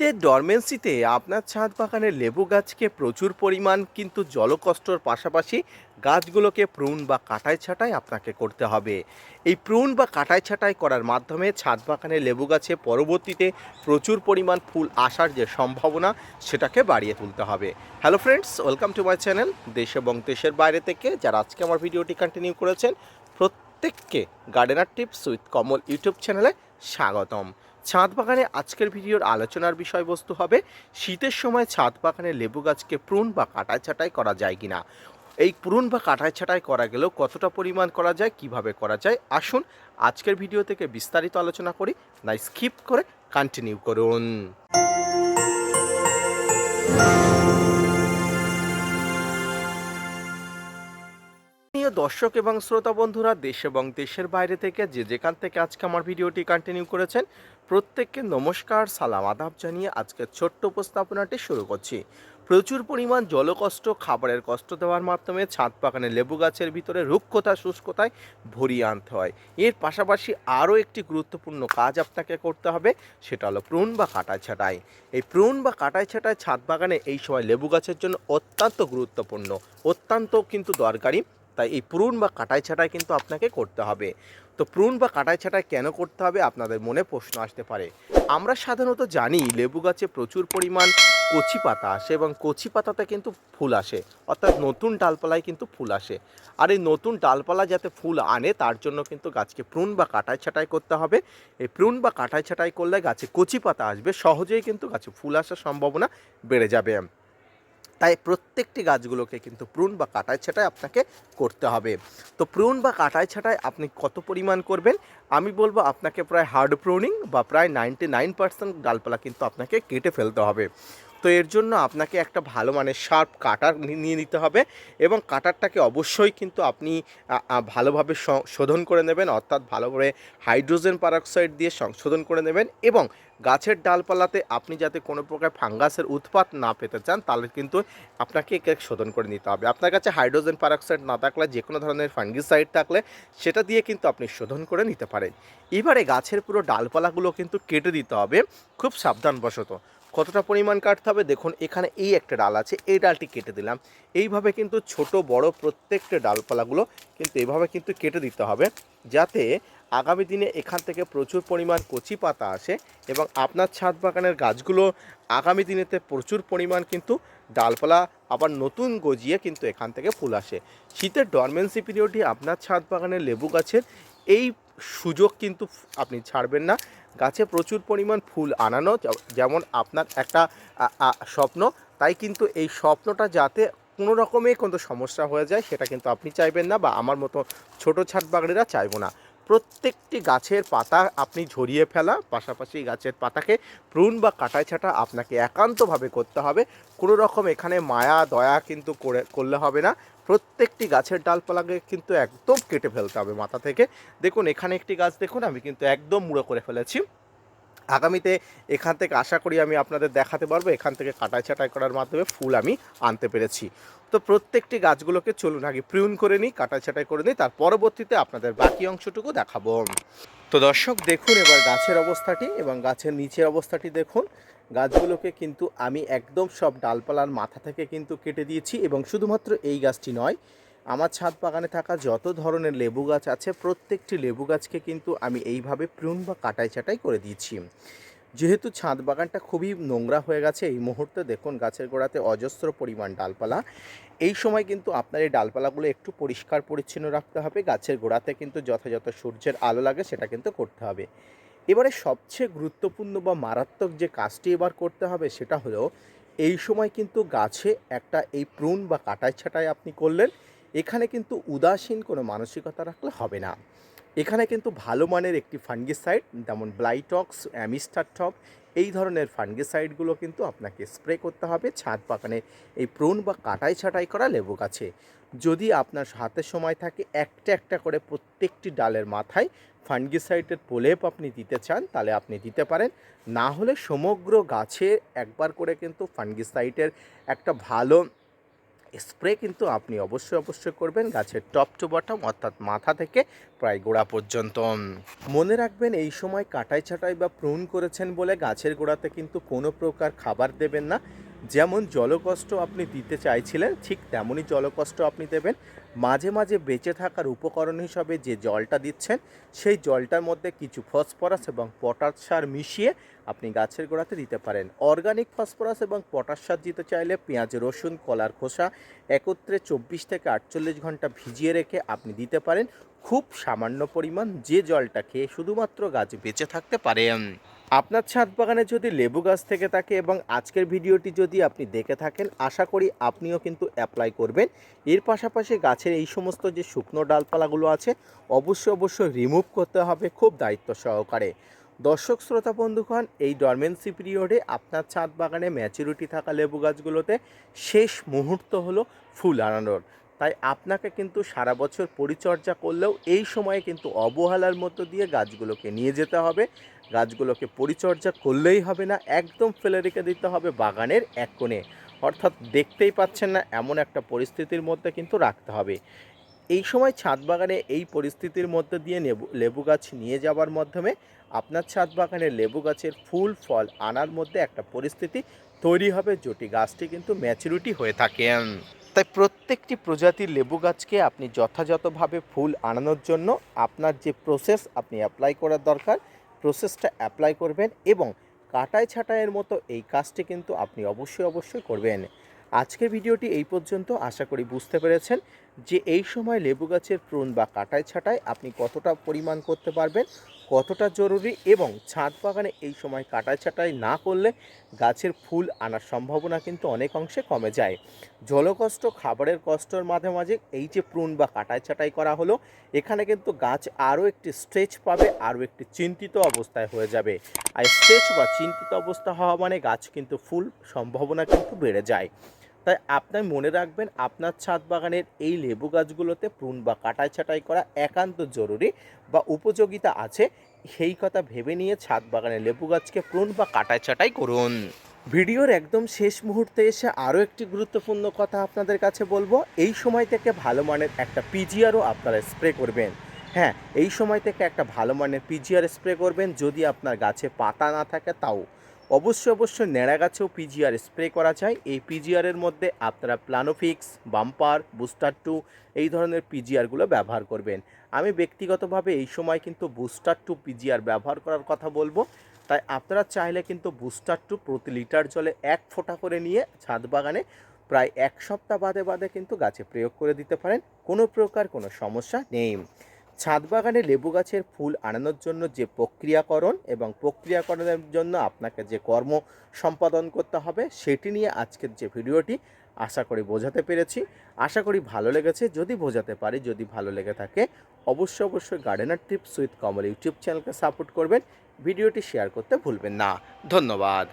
শীতের ডরমেন্সিতে আপনার ছাদ বাগানের লেবু গাছকে প্রচুর পরিমাণ কিন্তু জলকষ্টর পাশাপাশি গাছগুলোকে প্রুন বা কাটাই ছাঁটাই আপনাকে করতে হবে। এই প্রুন বা কাটাই ছাঁটাই করার মাধ্যমে ছাদ বাগানের লেবু গাছে পরবর্তীতে প্রচুর পরিমাণ ফুল আসার যে সম্ভাবনা, সেটাকে বাড়িয়ে তুলতে হবে। Hello friends welcome to my channel দেশ এবং দেশের বাইরে থেকে যারা আজকে আমার ভিডিওটি কন্টিনিউ করেছেন, প্রত্যেককে gardener tips with Kamal YouTube চ্যানেলে স্বাগতম। ছাদ বাগানে আজকের ভিডিওর আলোচনার বিষয়বস্তু হবে, শীতের সময় ছাদ বাগানে লেবু গাছকে প্রুন বা কাটাই ছাঁটাই করা যায় কি না এই প্রুন বা কাটাই ছাঁটাই করা গেলেও কতটা পরিমাণ করা যায়, কীভাবে করা যায়? আসুন আজকের ভিডিও থেকে বিস্তারিত আলোচনা করি না স্কিপ করে কন্টিনিউ করুন। দর্শক এবং শ্রোতা বন্ধুরা দেশ এবং দেশের বাইরে থেকে যে যেখান থেকে আজকে আমার ভিডিওটি কন্টিনিউ করেছেন, প্রত্যেককে নমস্কার, সালাম, আদাব জানিয়ে আজকে ছোট্ট উপস্থাপনাটি শুরু করছি। প্রচুর পরিমাণ জলকষ্ট, খাবারের কষ্ট দেওয়ার মাধ্যমে ছাদ বাগানে লেবু গাছের ভিতরে রুক্ষতা, শুষ্কতায় ভরিয়ে আনতে হয়। এর পাশাপাশি আরও একটি গুরুত্বপূর্ণ কাজ আপনাকে করতে হবে, সেটা হলো প্রুন বা কাটাই ছাটাই। এই প্রুন বা কাটাই ছাটাই ছাদ বাগানে এই সময় লেবু গাছের জন্য অত্যন্ত গুরুত্বপূর্ণ। অত্যন্ত কিন্তু দরকারি। তাই এই প্রুন বা কাটাই ছাটাই কিন্তু আপনাকে করতে হবে। তো প্রুন বা কাটাই ছাটাই কেন করতে হবে? আপনাদের মনে প্রশ্ন আসতে পারে। আমরা সাধারণত জানি লেবু গাছে প্রচুর পরিমাণ কচি পাতা আসে এবং কচি পাতাতে কিন্তু ফুল আসে। অর্থাৎ নতুন ডালপালায় কিন্তু ফুল আসে। আর এই নতুন ডালপালা যাতে ফুল আনে, তার জন্য কিন্তু গাছকে প্রুন বা কাটাই ছাটাই করতে হবে। এই প্রুন বা কাটাই ছাটাই করলে গাছে কচি পাতা আসবে, সহজেই কিন্তু গাছে ফুল আসার সম্ভাবনা বেড়ে যাবে। তাই প্রত্যেকটি গাছগুলোকে কিন্তু প্রুন বা কাটাই ছাঁটাই আপনাকে করতে হবে। তো প্রুন বা কাটাই ছাঁটাই আপনি কত পরিমাণ করবেন? আমি বলব আপনাকে প্রায় হার্ড প্রুনিং বা প্রায় নাইনটি নাইন পার্সেন্ট ডালপালা কিন্তু আপনাকে কেটে ফেলতে হবে। তো এর জন্য আপনাকে একটা ভালো মানের শার্প কাটার নিয়ে নিতে হবে এবং কাটারটাকে অবশ্যই কিন্তু আপনি ভালোভাবে শোধন করে নেবেন, অর্থাৎ ভালোভাবে হাইড্রোজেন পারঅক্সাইড দিয়ে সংশোধন করে নেবেন এবং গাছের ডালপালাতে আপনি যাতে কোনো প্রকার ফাঙ্গাসের উৎপাত না পেতে চান, তাহলে কিন্তু আপনাকে একে শোধন করে নিতে হবে। আপনার কাছে হাইড্রোজেন পারঅক্সাইড না থাকলে, যে কোনো ধরনের ফাঙ্গিসাইড থাকলে, সেটা দিয়ে কিন্তু আপনি শোধন করে নিতে পারেন। এবারে গাছের পুরো ডালপালাগুলো কিন্তু কেটে দিতে হবে, খুব সাবধানবশত। কতটা পরিমাণ কাটতে হবে? দেখুন, এখানে এই একটা ডাল আছে, এই ডালটি কেটে দিলাম। এইভাবে কিন্তু ছোট, বড় প্রত্যেকটা ডালপালাগুলো কিন্তু এইভাবে কিন্তু কেটে দিতে হবে, যাতে আগামী দিনে এখান থেকে প্রচুর পরিমাণ কচি পাতা আসে এবং আপনার ছাদ বাগানের গাছগুলো আগামী দিনেতে প্রচুর পরিমাণ কিন্তু ডালপালা আবার নতুন গজিয়ে কিন্তু এখান থেকে ফুল আসে। শীতের ডরমেন্সি পিরিয়ডে আপনার ছাদ বাগানের লেবু গাছের এই সুযোগ কিন্তু আপনি ছাড়বেন না। গাছে প্রচুর পরিমাণ ফুল আনানো যেমন আপনার একটা স্বপ্ন। তাই কিন্তু এই স্বপ্নটা যাতে কোনো রকমে কোনো সমস্যা হয়ে যায়, সেটা কিন্তু আপনি চাইবেন না বা আমার মতো ছোটো ছাদ বাগানেরা চাইব না। প্রত্যেকটি গাছের পাতা আপনি ঝরিয়ে ফেলা, পাশাপাশি গাছের পাতাকে প্রুন বা কাটাই ছাটা আপনাকে একান্তভাবে করতে হবে। কোনো রকম এখানে মায়া, দয়া কিন্তু করে, করলে হবে না। প্রত্যেকটি গাছের ডালপালাকে কিন্তু একদম কেটে ফেলতে হবে মাথা থেকে। দেখুন, এখানে একটি গাছ দেখুন, আমি কিন্তু একদম মুড়ো করে ফেলেছি। আগামীতে এখান থেকে আশা করি আমি আপনাদের দেখাতে পারব, এখান থেকে কাটাই ছাটাই করার মাধ্যমে ফুল আমি আনতে পেরেছি। তো প্রত্যেকটি গাছগুলোকে চলুন আগে প্রিউন করে নিই, কাটাই ছাটাই করে নিই, তার পরবর্তীতে আপনাদের বাকি অংশটুকু দেখাবো। তো দর্শক, দেখুন এবার গাছের অবস্থাটি এবং গাছের নিচের অবস্থাটি দেখুন। গাছগুলোকে কিন্তু আমি একদম সব ডালপালার মাথা থেকে কিন্তু কেটে দিয়েছি এবং শুধুমাত্র এই গাছটি নয়, আমার ছাদ বাগানে থাকা যত ধরনের লেবু গাছ আছে, প্রত্যেকটি লেবু গাছকে কিন্তু আমি এইভাবে প্রুন বা কাটাই ছাটাই করে দিয়েছি। যেহেতু ছাদ বাগানটা খুবই নোংরা হয়ে গেছে, এই মুহূর্তে দেখুন গাছের গোড়াতে অজস্র পরিমাণ ডালপালা। এই সময় কিন্তু আপনার এই ডালপালাগুলো একটু পরিষ্কার পরিচ্ছন্ন রাখতে হবে, গাছের গোড়াতে কিন্তু যথাযথ সূর্যের আলো লাগে সেটা কিন্তু করতে হবে। এবারে সবচেয়ে গুরুত্বপূর্ণ বা মারাত্মক যে কাজটি এবার করতে হবে সেটা হলো, এই সময় কিন্তু গাছে একটা এই প্রুন বা কাটাই ছাটাই আপনি করলেন, এখানে কিন্তু উদাসীন কোনো মানসিকতা রাখলে হবে না। এখানে কিন্তু ভালো মানের একটি ফাঙ্গিসাইড যেমন ব্লাইটক্স অ্যামিস্টারটপ এই ধরনের ফাঙ্গিসাইডগুলো কিন্তু আপনাকে স্প্রে করতে হবে ছাদ বাগানে। এই প্রুন বা কাটাই ছাটাই করা লেবু গাছে। যদি আপনার হাতে সময় থাকে, একটা একটা করে প্রত্যেকটি ডালের মাথায় ফাঙ্গিসাইডের প্রলেপ আপনি দিতে চান, তাহলে আপনি দিতে পারেন। না হলে সমগ্র গাছে একবার করে কিন্তু ফাঙ্গিসাইডের একটা ভালো স্প্রে কিন্তু আপনি অবশ্যই অবশ্যই করবেন গাছের টপ টু বটম অর্থাৎ মাথা থেকে প্রায় গোড়া পর্যন্ত। মনে রাখবেন এই সময় কাটাই ছাটাই বা প্রুন করেছেন বলে গাছের গোড়াতে কিন্তু কোনো প্রকার খাবার দেবেন না। যেমন জলকষ্ট আপনি দিতে চাইছিলেন, ঠিক তেমনই জলকষ্ট আপনি দেবেন। মাঝে মাঝে বেঁচে থাকার উপকরণ হিসাবে যে জলটা দিচ্ছেন, সেই জলটার মধ্যে কিছু ফসফরাস এবং পটাশ সার মিশিয়ে আপনি গাছের গোড়াতে দিতে পারেন। অর্গানিক ফসফরাস এবং পটাশ সার দিতে চাইলে পেঁয়াজ, রসুন, কলার খোসা একত্রে চব্বিশ থেকে আটচল্লিশ ঘণ্টা ভিজিয়ে রেখে আপনি দিতে পারেন। খুব সামান্য পরিমাণ যে জলটা খেয়ে শুধুমাত্র গাছ বেঁচে থাকতে পারে। আপনার ছাদ বাগানে যদি লেবু গাছ থেকে থাকে এবং আজকের ভিডিওটি যদি আপনি দেখে থাকেন, আশা করি আপনিও কিন্তু অ্যাপ্লাই করবেন। এর পাশাপাশি গাছের এই সমস্ত যে শুকনো ডালপালাগুলো আছে, অবশ্যই অবশ্যই রিমুভ করতে হবে খুব দায়িত্ব সহকারে। দর্শক, শ্রোতা, বন্ধুগণ, এই ডরমেন্সি পিরিয়ডে আপনার ছাদ বাগানে ম্যাচুরিটি থাকা লেবু গাছগুলোতে শেষ মুহূর্ত হলো ফুল আনানোর। তাই আপনাকে কিন্তু সারা বছর পরিচর্যা করলেও এই সময়ে কিন্তু অবহেলার মধ্য দিয়ে গাছগুলোকে নিয়ে যেতে হবে। গাছগুলোকে পরিচর্যা করলেই হবে না, একদম ফেলে রেখে দিতে হবে বাগানের এক কোণে। অর্থাৎ দেখতেই পাচ্ছেন না, এমন একটা পরিস্থিতির মধ্যে কিন্তু রাখতে হবে। এই সময় ছাদ বাগানে এই পরিস্থিতির মধ্যে দিয়ে নেবু, লেবু গাছ নিয়ে যাওয়ার মাধ্যমে আপনার ছাদ বাগানে লেবু গাছের ফুল, ফল আনার মধ্যে একটা পরিস্থিতি তৈরি হবে। যেটি গাছটি কিন্তু ম্যাচুরিটি হয়ে থাকে তাই প্রত্যেকটি প্রজাতির লেবু গাছকে আপনি যথাযথভাবে ফুল আনানোর জন্য আপনার যে প্রসেস আপনি অ্যাপ্লাই করার দরকার প্রসেসটা অ্যাপ্লাই করবেন এবং কাটাই ছাটাইয়ের মতো এই কাজটি কিন্তু আপনি অবশ্যই অবশ্যই করবেন। আজকের ভিডিওটি এই পর্যন্ত। আশা করি বুঝতে পেরেছেন। যে এই সময় লেবু গাছের প্রুন বা কাটাই ছাটাই আপনি কতটা পরিমাণ করতে পারবেন, কতটা জরুরি এবং ছাদ বাগানে এই সময় কাটাই ছাটাই না করলে গাছের ফুল আনার সম্ভাবনা কিন্তু অনেক অংশে কমে যায়। জলকষ্ট, খাবারের কষ্টর মাঝে মাঝে এই যে প্রুন বা কাটাই ছাটাই করা হলো, এখানে কিন্তু গাছ আরও একটি স্ট্রেচ পাবে, আরও একটি চিন্তিত অবস্থায় হয়ে যাবে। আর স্ট্রেচ বা চিন্তিত অবস্থা হওয়া মানে গাছ কিন্তু ফুল সম্ভাবনা কিন্তু বেড়ে যায়। তাই আপনার মনে রাখবেন আপনার ছাদ বাগানের এই লেবু গাছগুলোতে প্রুন বা কাটাই ছাটাই করা একান্ত জরুরি বা উপযোগিতা আছে, সেই কথা ভেবে নিয়ে ছাদ বাগানের লেবু গাছকে প্রুন বা কাটাই ছাটাই করুন। ভিডিওর একদম শেষ মুহূর্তে এসে আরও একটি গুরুত্বপূর্ণ কথা আপনাদের কাছে বলব, এই সময় থেকে ভালো মানের একটা পিজিআরও আপনারা স্প্রে করবেন। হ্যাঁ এই সময় থেকে একটা ভালো মানের পিজিআর স্প্রে করবেন। যদি আপনার গাছে পাতা না থাকে তাও। অবশ্যই অবশ্যই ন্যাড়া গাছেও পিজিআর স্প্রে করা যায়। এই পিজিআরের মধ্যে আপনারা প্লানোফিক্স বাম্পার বুস্টার টু এই ধরনের পিজিআরগুলো ব্যবহার করবেন। আমি ব্যক্তিগতভাবে এই সময় কিন্তু বুস্টার টু পিজিআর ব্যবহার করার কথা বলব। তাই আপনারা চাইলে কিন্তু বুস্টার টু প্রতি লিটার জলে এক ফোঁটা করে নিয়ে ছাদ বাগানে প্রায় এক সপ্তাহ বাদে বাদে কিন্তু গাছে প্রয়োগ করে দিতে পারেন। কোনো প্রকার কোনো সমস্যা নেই। ছাদ বাগানে লেবু গাছের ফুল আনানোর জন্য যে প্রক্রিয়াকরণ এবং প্রক্রিয়াকরণের জন্য আপনাকে যে কর্ম সম্পাদন করতে হবে, সেটি নিয়ে আজকের যে ভিডিওটি আশা করি বোঝাতে পেরেছি। আশা করি ভালো লেগেছে। যদি বোঝাতে পারি, যদি ভালো লেগে থাকে, অবশ্যই অবশ্যই gardener tips with Kamal YouTube চ্যানেলকে সাপোর্ট করবেন। ভিডিওটি শেয়ার করতে ভুলবেন না। ধন্যবাদ।